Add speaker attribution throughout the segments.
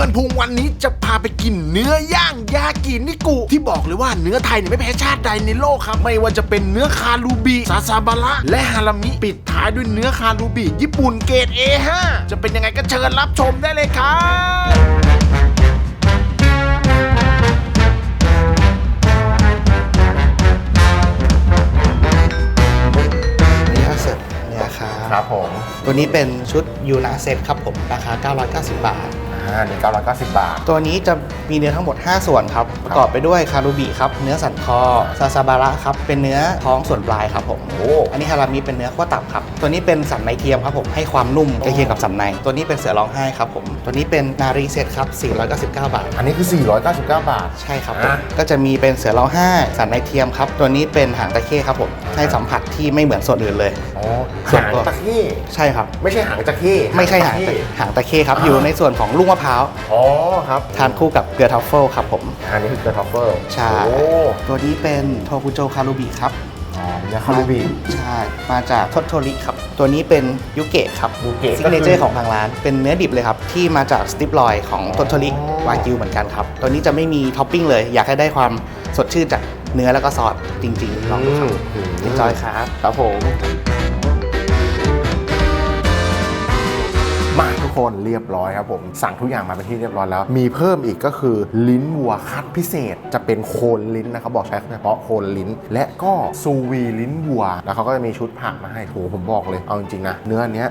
Speaker 1: ลินพุงวันนี้จะพาไปกินเนื้อย่างยากินิกุ ที่บอกเลยว่าเนื้อไทยเนี่ยไม่แพ้ชาติใดในโลกครับ ไม่ว่าจะเป็นเนื้อคารูบิซาซาบะระและฮารามิปิดท้ายด้วยเนื้อคารูบิญี่ปุ่นเกรด A5 จะเป็นยังไงก็เชิญรับชมได้เลยครับ
Speaker 2: นี่ก็เสิร์ฟเนื้อครับ
Speaker 3: ครับผม
Speaker 2: ตัวนี้เป็นชุดยูนาเซตครับผม ราคา 990 บาท
Speaker 3: อ่านี่990บาท
Speaker 2: ตัวนี้จะมีเนื้อทั้งหมด 5 ส่วนครับ ประกอบไปด้วยคารูบิครับ เนื้อสันคอ ซาซาบาระครับ เป็นเนื้อท้องส่วนปลายครับผม
Speaker 3: โอ้
Speaker 2: อันนี้ฮารามิเป็นเนื้อขั้วตับครับ ตัวนี้เป็นสันในเทียมครับผม ให้ความนุ่มใกล้เคียงกับสันใน ตัวนี้เป็นเสือร้องไห้ครับผม ตัวนี้เป็นนารีเซตครับ499 บาท
Speaker 3: อันนี้คือ 499 บาท
Speaker 2: ใช่ครับผม
Speaker 3: อะ
Speaker 2: ก็จะมีเป็นเสือร้องไห้สันในเทียมครับ ตัวนี้เป็นหางตะเข้ครับผม ให้สัมผัสที่ไม่เหมือนส่วนอื่นเลย
Speaker 3: อ๋อ
Speaker 2: ส่วน
Speaker 3: หาง
Speaker 2: ตัว
Speaker 3: ตะเข้
Speaker 2: ใช่ครับ
Speaker 3: ไม่ใช่หางตะเข้
Speaker 2: ไม่ใช่หาง
Speaker 3: ตะ
Speaker 2: ตะ
Speaker 3: เข้
Speaker 2: หางตะเข้ครับ อยู่ในส่วนของลูกมะพร้าว
Speaker 3: อ๋อครับ
Speaker 2: ทานคู่กับเกลือทัฟเฟิลครับผม
Speaker 3: อันนี้คือเกลือทอฟเฟิล
Speaker 2: ใช่
Speaker 3: โอ้
Speaker 2: ตัวนี้เป็นโทคุโจคารุบิครับ
Speaker 3: อ๋อเนื้อคารูบิ
Speaker 2: ใช่มาจากทโทริครับ ตัวนี้เป็นยุเกะครับ
Speaker 3: ยูเกะ
Speaker 2: ซิ
Speaker 3: ก็
Speaker 2: ก
Speaker 3: คือ
Speaker 2: เนเจอร์ของทางร้าน เป็นเนื้อดิบเลยครับ ที่มาจากสติปลอยของทโทริ
Speaker 3: อ๋อ
Speaker 2: วากิวเหมือนกันครับ ตัวนี้จะไม่มีท็อปปิ้งเลย อยากให้ได้ความสดชื่นจากเนื้อแล้วก็ซอสจริงๆลองดูครับ
Speaker 3: อืม
Speaker 2: เอ็นจอยครับ
Speaker 3: ครับผม ทนเรียบร้อยครับผมสั่งทุกอย่างมาเป็นที่เรียบร้อยแล้ว มีเพิ่มอีกก็คือลิ้นวัวคัดพิเศษจะเป็นโคนลิ้นนะครับบอกใช้เฉพาะโคนลิ้น และก็ซูวีลิ้นวัว แล้วเขาก็จะมีชุดผักมาให้โหผมบอกเลยเอาจริงๆนะเนื้อเนี้ย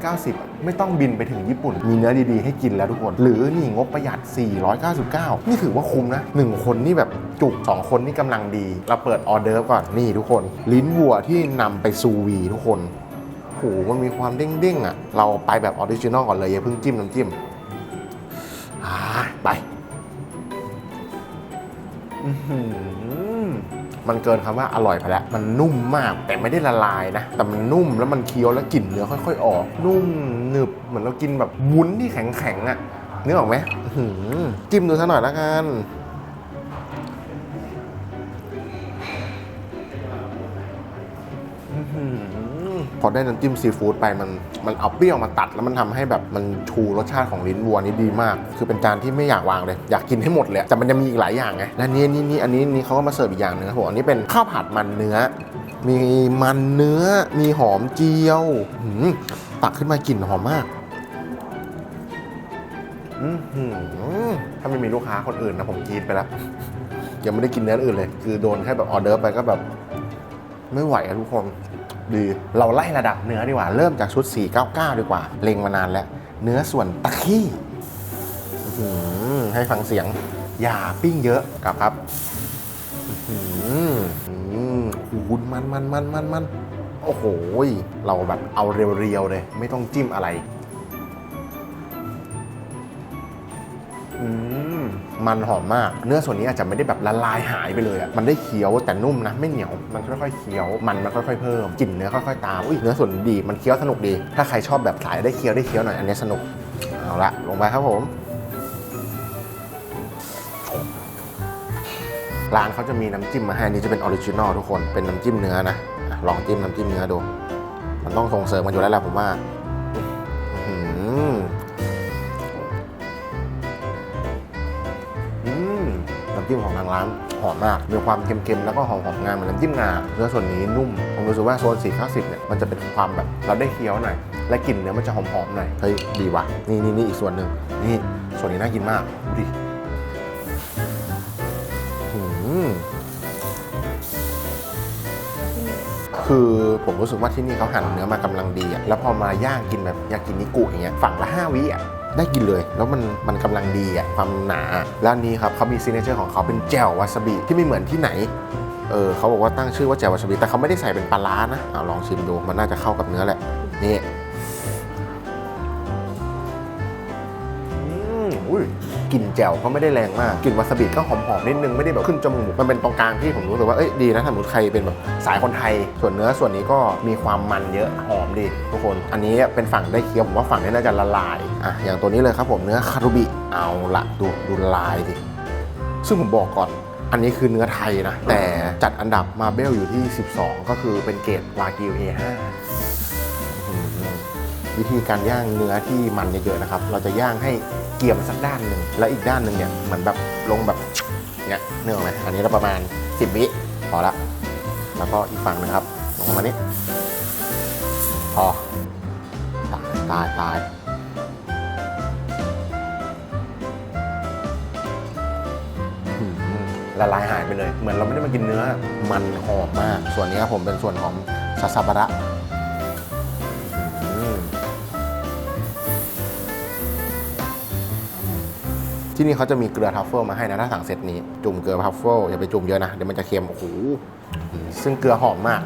Speaker 3: 990 ไม่ต้องบินไปถึงญี่ปุ่น มีเนื้อดีๆให้กินแล้วทุกคน หรือนี่งบประหยัด 499 นี่ถือว่าคุ้มนะ 1 คนนี่แบบจุก 2 คนนี่กำลังดี เราเปิดออเดอร์ก่อนนี่ทุกคน ลิ้นวัวที่นำไปซูวีทุกคน โหมันมีความเด้งๆอะ เราไปแบบออริจินอลก่อนเลยอย่าเพิ่งจิ้มน้ำจิ้มอ่าไปมันเกินคำว่าอร่อยไปแล้ว มันนุ่มมากแต่ไม่ได้ละลายนะ แต่มันนุ่มแล้วมันเคี้ยวแล้วกลิ่นเนื้อค่อย ๆ ออก นุ่มหนึบเหมือนเรากินแบบวุ้นที่แข็งๆอะนึกออกไหมจิ้มดูซะหน่อยละกัน พอได้น้ำจิ้มซีฟู้ดไปมันมันเอาเปรี้ยวมาตัด แล้วมันทำให้แบบมันชูรสชาติของลิ้นวัวนี่ดีมาก คือเป็นจานที่ไม่อยากวางเลย อยากกินให้หมดเลย แต่มันจะมีอีกหลายอย่างไงและนี่นี่นี่อันนี้นี่เขาก็มาเสิร์ฟอีกอย่างหนึงครับผมอันนี้เป็นข้าวผัดมันเนื้อ มีมันเนื้อ มีหอมเจียวตักขึ้นมากลิ่นหอมมากถ้าไม่มีลูกค้าคนอื่นนะผมกรีดไปแล้วยังไม่ได้กินเนื้ออื่นเลย คือโดนแค่แบบออเดอร์ไปก็แบบ ไม่ไหวอะทุกคน ดีเราไล่ระดับเนื้อดีกว่า เริ่มจากชุด 499 ดีกว่า เล็งมานานแล้ว เนื้อส่วนตะขี้ให้ฟังเสียง อย่าปิ้งเยอะกลับครับอื้อหืออืมหูมันมันมันมันมันโอ้โห เราแบบเอาเรียวๆเลย ไม่ต้องจิ้มอะไร มันหอมมาก เนื้อส่วนนี้อาจจะไม่ได้แบบละลายหายไปเลยอะมันได้เคี้ยวแต่นุ่มนะไม่เหนียวมันค่อยๆเคี้ยวมันมันค่อยๆเพิ่มกลิ่นเนื้อค่อยๆตามอุ้ยเนื้อส่วนดีมันเคี้ยวสนุกดี ถ้าใครชอบแบบสายได้เคี้ยวได้เคี้ยวหน่อยอันนี้สนุกเอาละลงไปครับผมร้านเขาจะมีน้ำจิ้มมาให้นนี้จะเป็นออริจินอลทุกคนเป็นน้ำจิ้มเนื้อนะลองจิ้มน้ำจิ้มเนื้อดู มันต้องส่งเสริมกันอยู่แล้วแหละผมว่าำจิ้มของทางร้านหอมมาก มีความเค็มๆ แล้วก็หอมๆงานเหมือนน้ำจิ้มงาเนื้อส่วนนี้นุ่ม ผมรู้สึกว่าโซน 4 9 0 เนี่ย มันจะเป็นความแบบเราได้เคี้ยวหน่อย และกลิ่นเนื้อมันจะหอมๆหน่อย เฮ้ย ดีว่ะ นี่นี่นี่อีกส่วนหนึ่ง นี่ ส่วนนี้น่ากินมากดูดิคือผมรู้สึกว่าที่นี่เขาหั่นเนื้อมากำลังดีอะแล้วพอมาย่างกินแบบยากินิกุอย่างเงี้ย ฝั่งละ 5 วิอะ ได้กินเลย แล้วมันมันกำลังดีอะความหนาแล้วอันนี้ครับเขามีซิเนเจอร์ของเขาเป็นแจ่ววาซาบิที่ไม่เหมือนที่ไหนเออเขาบอกว่าตั้งชื่อว่าแจ่ววาซาบิแต่เขาไม่ได้ใส่เป็นปลาร้านะเอาลองชิมดูมันน่าจะเข้ากับเนื้อแหละนี่ อุ้ยกลิ่นแจ่วก็ไม่ได้แรงมากกลิ่นวาซาบิก็หอมๆนิดนึงไม่ได้แบบขึ้นจมูกมันเป็นตรงกลางที่ผมรู้สึกว่าเอ้ยดีนะถ้าสมมติใครเป็นแบบสายคนไทย ส่วนเนื้อส่วนนี้ก็มีความมันเยอะหอมดีทุกคน อันนี้เป็นฝั่งได้เคี้ยวผมว่าฝั่งนี้น่าจะละลายอะอย่างตัวนี้เลยครับผมเนื้อคารุบิเอาละดูดูลายดิซึ่งผมบอกก่อนอันนี้คือเนื้อไทยนะ แต่จัดอันดับมาเบลอยู่ที่ 12 ก็คือเป็นเกรดวากิว A5 วิธีการย่างเนื้อที่มันเยอะๆนะครับ เราจะย่างให้กกียมสักด้านหนึ่งแล้วอีกด้านหนึ่งเนี่ยเหมือนแบบลงแบบเนี่ยเนื่อไหมอันนี้เราประมาณ 10 วิพอละแล้วก็อีกฝั่งหนึงครับลงมานี้พอตายตายตายละลายหายไปเลย เหมือนเราไม่ได้มากินเนื้อมันหอมมาก ส่วนนี้ครับผมเป็นส่วนของซาซาบะระ ที่นี่เขาจะมีเกลือทัฟเฟิลมาให้นะถ้าสั่งเซตนี้จุ่มเกลือทัฟเฟิลอย่าไปจุ่มเยอะนะ เดี๋ยวมันจะเค็มโอ้โหซึ่งเกลือหอมมาก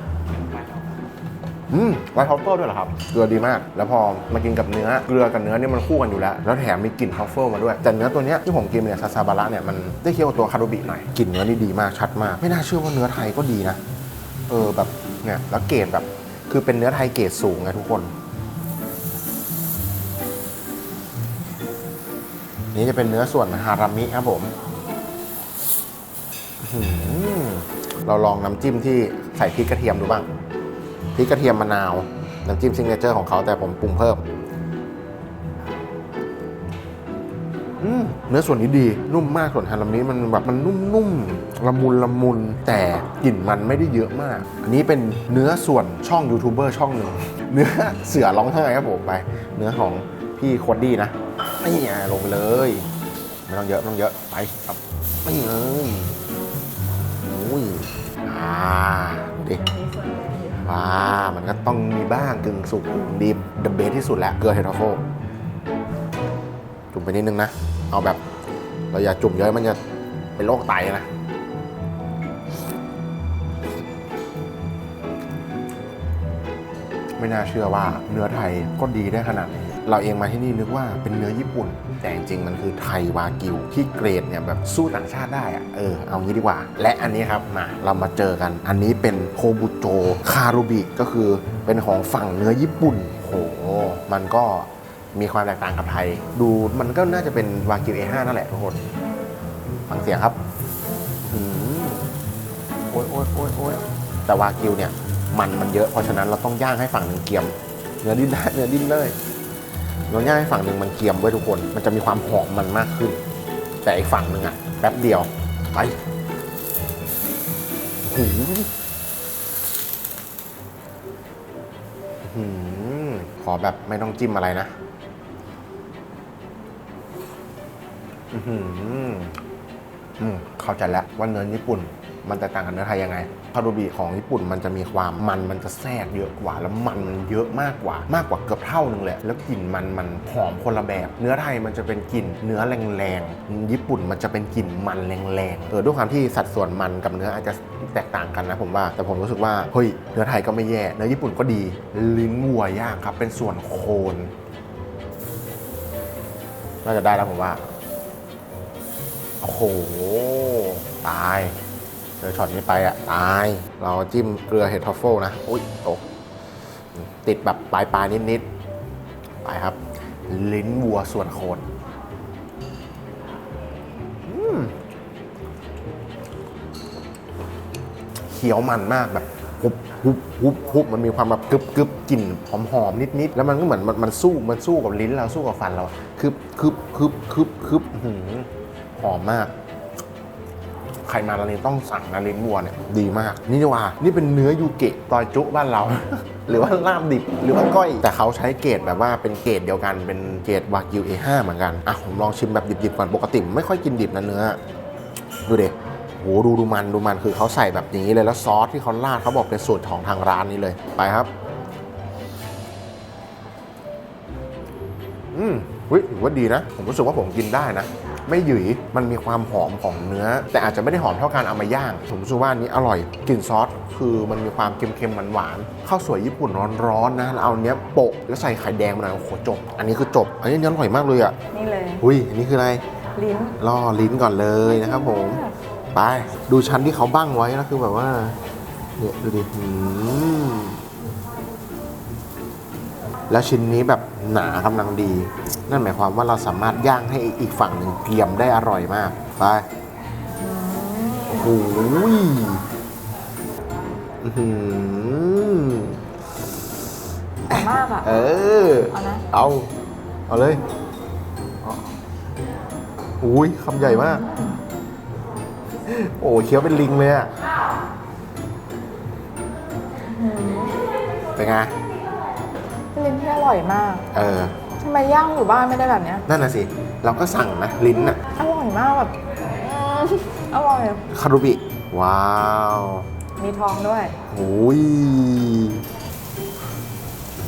Speaker 3: อืมไวท์ทรัฟเฟิลด้วยเหรอครับ เกลือดีมาก แล้วพอมากินกับเนื้อ เกลือกับเนื้อเนี่ยมันคู่กันอยู่แล้ว แล้วแถมมีกลิ่นทรัฟเฟิลมาด้วย แต่เนื้อตัวเนี้ยที่ผมกินเนี่ยซาซาบาระเนี่ยมันได้เคี้ยวกับตัวคารุบิหน่อย กลิ่นเนื้อนี่ดีมากชัดมาก ไม่น่าเชื่อว่าเนื้อไทยก็ดีนะ เออแบบเนี่ยแล้วเกรดแบบ คือเป็นเนื้อไทยเกรดสูงไงทุกคน นี่จะเป็นเนื้อส่วนฮารามิครับผมเราลองน้ำจิ้มที่ใส่พริกกระเทียมดูบ้างพริกกระเทียมมะนาวน้ำจิ้มซิงเกิลเจอร์ของเขาแต่ผมปรุงเพิ่มเนื้อส่วนนี้ดี นุ่มมากส่วนฮารามิมันแบบมันนุ่มๆละมุนละมุนแต่กลิ่นมันไม่ได้เยอะมาก อันนี้เป็นเนื้อส่วนช่องยูทูบเบอร์ช่องหนึ่งเนื้อเสือร้องไห้ครับผมไป เนื้อของพี่โคดดี้นะ นี่อะลงไปเลย ไม่ต้องเยอะไม่ต้องเยอะไปครับไม่เลยอุ้ยอ่าดูดิว้ามันก็ต้องมีบ้างกึ่งสุกกึ่งดิบเดอะเบสที่สุดแหล้วเกลือเฮดทรัฟเฟิลจุ่มไปนิดนึงนะ เอาแบบ เราอย่าจุ่มเยอะมันจะเป็นโรคไตนะไม่น่าเชื่อว่าเนื้อไทยก็ดีได้ขนาดนี้ เราเองมาที่นี่นึกว่าเป็นเนื้อญี่ปุ่น แต่จริงๆ มันคือไทยวากิว ที่เกรดเนี่ยแบบสู้ต่างชาติได้อะเออเอางี้ดีกว่า และอันนี้ครับมาเรามาเจอกัน อันนี้เป็นโคบุโจคารุบิก็คือเป็นของฝั่งเนื้อญี่ปุ่นโหมันก็มีความแตกต่างกับไทย ดูมันก็น่าจะเป็นวากิว A5 นั่นแหละทุกคนฟังเสียงครับหือโอ้ยโอ้ยโอ้ยโอ้ยแต่วากิวเนี่ยมันมันเยอะเพราะฉะนั้นเราต้องย่างให้ฝั่งหนึ่งเกียม เนื้อดิ้นได้เนื้อดิ้นเลย เราย่างให้ฝั่งหนึ่งมันเกรียมไว้ทุกคน มันจะมีความหอมมันมากขึ้น แต่อีกฝั่งหนึ่งอะแป๊บเดียวไปหูหืขอแบบไม่ต้องจิ้มอะไรนะอือหืออืมเข้าใจแล้วว่าเนื้อญี่ปุ่น มันแตกต่างกับเนื้อไทยยังไง คารูบิของญี่ปุ่นมันจะมีความมันมันจะแทรกเยอะกว่า แล้วมันมันเยอะมากกว่ามากกว่าเกือบเท่านึงแหละแล้วกลิ่นมันมันหอมคนละแบบ เนื้อไทยมันจะเป็นกลิ่นเนื้อแรงๆญี่ปุ่นมันจะเป็นกลิ่นมันแรงๆเออด้วยความที่สัดส่วนมันกับเนื้ออาจจะแตกต่างกันนะผมว่าแต่ผมรู้สึกว่าเฮ้ยเนื้อไทยก็ไม่แย่เนื้อญี่ปุ่นก็ดีลิ้นวัวย่างครับ เป็นส่วนโคนน่าจะได้แล้วผมว่าโอ้โหตาย เจอช็อตนี้ไปอะตาย เราจิ้มเกลือเห็ดทรัฟเฟิลนะ อุ้ยตก ติดแบบปลายปลายนิดๆ ไปครับ ลิ้นวัวส่วนโคนเคี้ยวมันมากแบบหุบหุบหุบหุบมันมีความแบบกึบกึบกลิ่นหอมหอมนิดนิดๆแล้วมันก็เหมือนมันมันสู้มันสู้กับลิ้นเราสู้กับฟันเรา คึบคึบคึบคึบคึบหอมมาก ใครมาร้านนี้ต้องสั่งนะลิ้นวัวเนี่ยดีมาก นี่ดีกว่านี่เป็นเนื้อยูเกะตอยจุบ้านเรา หรือว่าลาบดิบหรือว่าก้อย แต่เขาใช้เกรดแบบว่าเป็นเกรดเดียวกันเป็นเกรดวากิว A5 เหมือนกันอะผมลองชิมแบบดิบๆก่อนปกติไม่ค่อยกินดิบนะเนื้อดูเด็โหดูดูมันดูมันคือเขาใส่แบบนี้เลยแล้วซอสที่เขาราดเขาบอกเป็นสูตรของทางร้านนี้เลยไปครับ อืมเฮ้ยถือว่าดีนะ ผมรู้สึกว่าผมกินได้นะ ไม่หยุยมันมีความหอมของเนื้อ แต่อาจจะไม่ได้หอมเท่าการเอามาย่างผมรู้สึกว่าอันนี้อร่อยกลิ่นซอสคือมันมีความเค็มๆหวานๆข้าวสวยญี่ปุ่นร้อนๆนะแล้วเอาเนี้ยโปะแล้วใส่ไข่แดงมาหน่อยโอ้โหจบ อันนี้คือจบ อันนี้เนื้ออร่อยมากเลยอะ
Speaker 4: นี่เลย
Speaker 3: อุ้ยอันนี้คืออะไร
Speaker 4: ลิ้น
Speaker 3: ล่อลิ้นก่อนเลยนะครับผมไปดูชั้นที่เขาบ้างไว้นะคือแบบว่าเนี่ยดูดิอืม แล้วชิ้นนี้แบบหนากำลังดี นั่นหมายความว่าเราสามารถย่างให้อีกฝั่งหนึ่งเกรียมได้อร่อยมาก ไป โอ้โหยอื้อหือ
Speaker 4: แต่มากอะ
Speaker 3: เออ
Speaker 4: เอานะ
Speaker 3: เอา เอาเลยอุ้ยคำใหญ่มาก โอ้เคี้ยวเป็นลิงเลยอะเป็นไง
Speaker 4: เป็น ลิ้นที่อร่อยมาก
Speaker 3: เออ
Speaker 4: ทำไมย่างอยู่บ้านไม่ได้แบบเนี้ย
Speaker 3: นั่นน่ะสิ เราก็สั่งนะลิ้นอะ
Speaker 4: อร่อยมากแบบอืมอร่อย
Speaker 3: คารุบิ ว้าว
Speaker 4: มีทองด้วย
Speaker 3: โอ้ย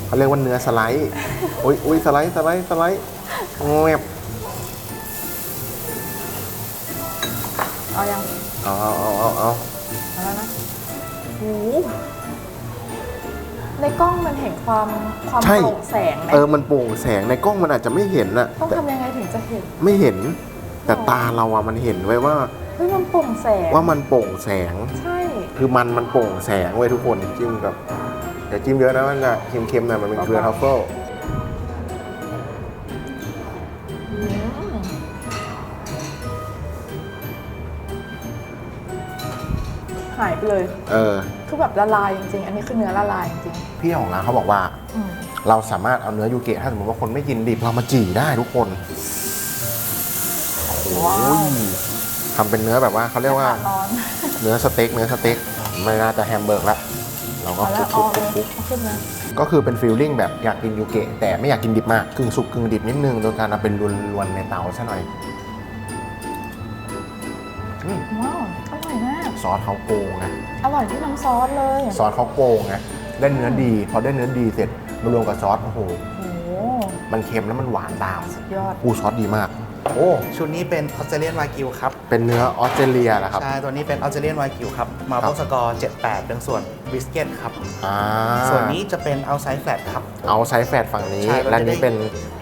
Speaker 3: เขาเรียกว่าเนื้อสไลด์โอ้ยโอ้ยสไลด์สไลด์สไลด์แงบ
Speaker 4: เอายัง
Speaker 3: เอาเอาเอาเอาเอา
Speaker 4: เอาแล้วนะโอ้โห ในกล้องมันเห็นความความโปร่งแสงไหม
Speaker 3: เออมันโปร่งแสงในกล้องมันอาจจะไม่เห็นอะ
Speaker 4: ต้อง
Speaker 3: แต่
Speaker 4: ทำยังไงถึงจะเห็น
Speaker 3: ไม่เห็น แต่ตาเราอะมันเห็นไว้ว่า
Speaker 4: เฮ้ยมันโปร่งแสง
Speaker 3: ว่ามันโปร่งแสง
Speaker 4: ใช่
Speaker 3: คือมันมันโปร่งแสงเว้ยทุกคนจิ้มกับแต่จิ้มเยอะนะมันจะเค็มๆหน่อยมันเป็นเกลือทัฟเฟิล
Speaker 4: อืมหายไปเลย
Speaker 3: เออ
Speaker 4: คือแบบละลายจริงๆ อันนี้คือเนื้อละลายจริง
Speaker 3: พี่ของร้านเขาบอกว่า
Speaker 4: ๆอืม
Speaker 3: เราสามารถเอาเนื้อยูเกะถ้าสมมติว่าคนไม่กินดิบเรามาจี่ได้ทุกคนโอ้ยทำเป็นเนื้อแบบว่าเขาเรียกว่า
Speaker 4: ร้อน
Speaker 3: เนื้อสเต็กเนื้อสเต็กไม่น่าจะแฮมเบอร์กละเราก็
Speaker 4: เอา
Speaker 3: ค
Speaker 4: แล้ว
Speaker 3: ลุ
Speaker 4: เอา
Speaker 3: กๆ
Speaker 4: เลย
Speaker 3: ๆ
Speaker 4: เอาขึ้นนะ
Speaker 3: ๆก็คือเป็นฟีลลิ่งแบบอยากกินยูเกะแต่ไม่อยากกินดิบมากกึ่งสุกกึ่งดิบนิดนึงโดยการเอาเป็นลวนๆในเตาซะหน่อยอืม
Speaker 4: ว้าวอร่อยมาก
Speaker 3: ซอสเขาโกงนะ
Speaker 4: อร่อยที่น้ำซอสเลย
Speaker 3: ซอสเขาโกงนะ ได้เนื้อดีพอได้เนื้อดีเสร็จมารวมกับซอสโอ้โห
Speaker 4: โอ้โห
Speaker 3: มันเค็มแล้วมันหวานตาม
Speaker 4: สุดยอด
Speaker 3: อูซอสดีมาก โอ้
Speaker 2: ชุดนี้เป็นออสเตรเลียนวากิวครับ
Speaker 3: เป็นเนื้อออสเตรเลียนะครับ
Speaker 2: ใช่ตัวนี้เป็นออสเตรเลียนวากิวครับมา
Speaker 3: ครั
Speaker 2: โป
Speaker 3: บ
Speaker 2: สกอร์78 เป็นส่วนบิสกิตครับ
Speaker 3: อ่า
Speaker 2: ส่วนนี้จะเป็นเอาไซส์แฟตครับ
Speaker 3: เอาไซส์แฟตฝั่งนี้
Speaker 2: ใช่
Speaker 3: และนี่เป็น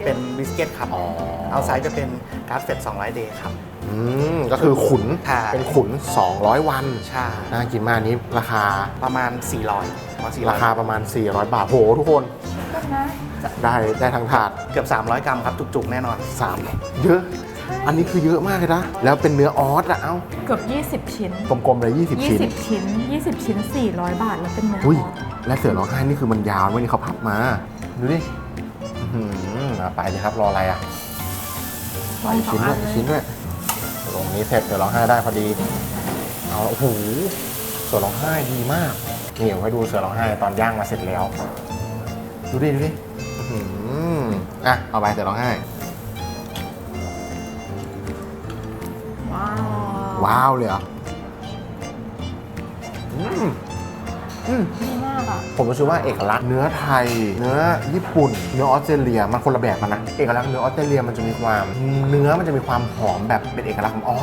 Speaker 2: เป็นบิสกิตครับ
Speaker 3: อ๋อ
Speaker 2: เอาไซส์จะเป็นการ์ดเฟต200เดย์ครับ
Speaker 3: อืมก็คือขุน
Speaker 2: ค่ะ
Speaker 3: เป็นขุน 200 วัน
Speaker 2: ใช่
Speaker 3: น่ากินมากนี้ราคา
Speaker 2: ประมาณ 400ประ มาณ400
Speaker 3: ราคาประมาณ 400 บาทโหทุกคน
Speaker 4: ก็นะจะ
Speaker 3: ได้ได้ทั้งถาด
Speaker 2: เกือบ 300 กรัมครับ จุกๆ แน่นอน
Speaker 3: 3 เยอะ อันนี้คือเยอะมากเลยนะ แล้วเป็นเนื้อออสอะเอ้า
Speaker 4: เกือบ 20 ชิ้น
Speaker 3: กลมๆ เลย 20 ชิ้น
Speaker 4: 20 ชิ้น 20 ชิ้น 400 บาท แล้วเป็นเนื้อ
Speaker 3: อุ้ย
Speaker 4: ออส
Speaker 3: และเสือร้องไห้นี่คือมันยาวไม่นี่เขาพับมา ดูดิอื้อหืออะไปเลยครับ รออะไรอะ
Speaker 4: ร้อย
Speaker 3: อีก
Speaker 4: สอง
Speaker 3: ชิ้น
Speaker 4: อั
Speaker 3: ด้วย
Speaker 4: น
Speaker 3: อีก
Speaker 4: เล
Speaker 3: ชิ้น
Speaker 4: ย
Speaker 3: ด้วยตรงนี้เสร็จเสือร้องไห้ได้พอดี เอาโอ้โหเสือร้องไห้ดีมาก นี่เดี๋ยวให้ดูเสือร้องไห้ตอนย่างมาเสร็จแล้ว ดูดิดูดิอื้อหืออะเอาไปเสือร้องไห้
Speaker 4: ว้าว
Speaker 3: ว้าวเลยเหรออืมอืม
Speaker 4: ดีมากอะ
Speaker 3: ผมรู้สึกว่าเอกลักษณ์เนื้อไทย เนื้อญี่ปุ่น เนื้อออสเตรเลียมันคนละแบบกันนะ เอกลักษณ์เนื้อออสเตรเลียมันจะมีความ เนื้อมันจะมีความหอมแบบเป็นเอกลักษณ์ของอ๋อ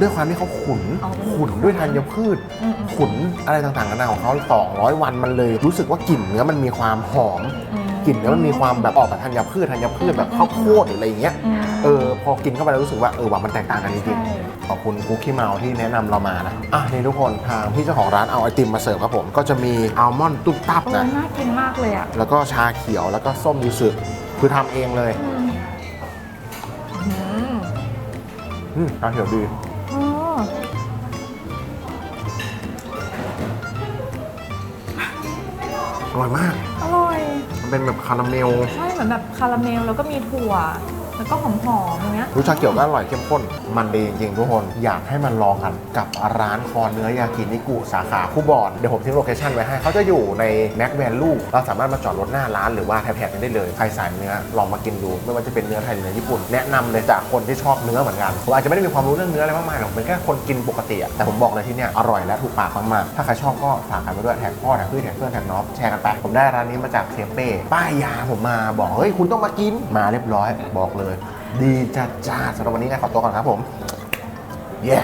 Speaker 3: ด้วยความที่เขาขุน
Speaker 4: อ๋อ
Speaker 3: ขุนด้วยธัญพืช
Speaker 4: อืมอืม
Speaker 3: ขุนอะไรต่างๆกันานาของเขา200 วันมันเลย รู้สึกว่ากลิ่นเนื้อมันมีความหอม
Speaker 4: อืม
Speaker 3: กลิ่นเนื้อมันมีความแบบออกแบบธัญพืชธัญพืชแบบข้าวโพดหรืออะไรอย่างเงี้ย
Speaker 4: อืม
Speaker 3: เออพอกินเข้าไปแล้วรู้สึกว่าเออว่ามันแตกต่างกันจริง
Speaker 4: ใช่
Speaker 3: ๆขอบคุณกุ๊กขี้เมาที่แนะนำเรามานะอะนี่ทุกคนทางพี่เจ้าของร้านเอาไอติมมาเสิร์ฟครับผม ก็จะมีอัลมอนด์ตุ๊บตับ
Speaker 4: เออ
Speaker 3: นะ
Speaker 4: น่ากินมากเลยอะ
Speaker 3: แล้วก็ชาเขียวแล้วก็ส้มยูสึคือทำเองเลย
Speaker 4: อืมอืม
Speaker 3: อืมชาเขียวดี อร่อยมาก
Speaker 4: อร่อย
Speaker 3: มันเป็นแบบคาราเมล
Speaker 4: ใช่เหมือนแบบคาราเมลแล้วก็มีถั่ว แล้วก็หอมๆอย่างเงี้ย
Speaker 3: รสชาเขียวก็อร่อยเข้มข้น มันดีจริงๆทุกคน อยากให้มันลองกันกับร้านคอเนื้อยากินิกุสาขาคู่บอน เดี๋ยวผมทิ้งโลเคชั่นไว้ให้ เขาจะอยู่ในแม็กแวนลูเราสามารถมาจอดรถหน้าร้านหรือว่าแถบๆนี้ได้เลย ใครสายเนื้อลองมากินดู ไม่ว่าจะเป็นเนื้อไทยหรือเนื้อญี่ปุ่น แนะนำเลยจากคนที่ชอบเนื้อเหมือนกัน ผมอาจจะไม่ได้มีความรู้เรื่องเนื้ออะไรมากมายหรอกเป็นแค่คนกินปกติอะแต่ผมบอกเลยที่เนี่ยอร่อยและถูกปากมากๆ ถ้าใครชอบก็ฝากกันไปด้วยแท็กพ่อแท็กพี่แท็กเพื่อนแท็กน้องแชร์กันไป ผมได้ร้านนี้มาจากเซมเป้ป้ายยาผมมาบอกเฮ้ยคุณต้องมากิน มาเรียบร้อยบอกเลย ดีจัดจ้าสำหรับวันนี้นะขอตัวก่อนครับผม เย้